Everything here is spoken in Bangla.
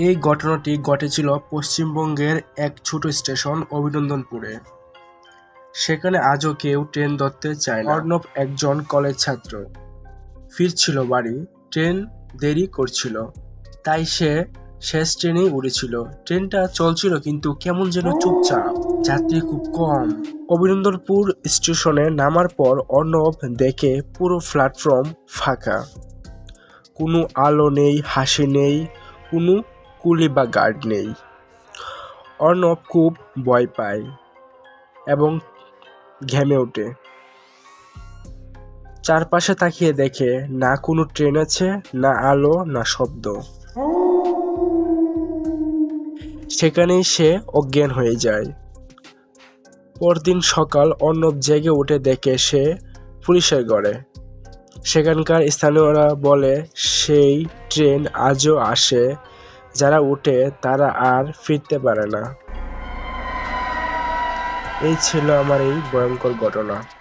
এই ঘটনাটি ঘটেছিল পশ্চিমবঙ্গের এক ছোট স্টেশন অভিনন্দনপুরে। সেখানে আজও কেউ ট্রেন ধরতে চায় না। অর্ণব একজন কলেজ ছাত্র। ফিরছিল বাড়ি। ট্রেন দেরি করছিল। তাই সে শেষ ট্রেনেই উড়েছিল। ট্রেনটা চলছিল কিন্তু কেমন যেন চুপচাপ। যাত্রী খুব কম। অভিনন্দনপুর স্টেশনে নামার পর অর্ণব দেখে পুরো প্ল্যাটফর্ম ফাঁকা। কোনো আলো নেই, হাসি নেই, কোনো কুলি বা গার্ড নেই। অর্ণব খুব ভয় পায় এবং ঘেমে ওঠে। চারপাশে তাকিয়ে দেখে, না কোনো ট্রেন আছে, না আলো, না শব্দ। সেখানেই সে অজ্ঞান হয়ে যায়। পরদিন সকাল অর্ণব জেগে উঠে দেখে সে পুলিশের ঘরে। সেখানকার স্থানীয়রা বলে, সেই ট্রেন আজও আসে যারা উঠে তারা আর ফিরতে পারে না। এই ছিল আমার এই ভয়ঙ্কর ঘটনা।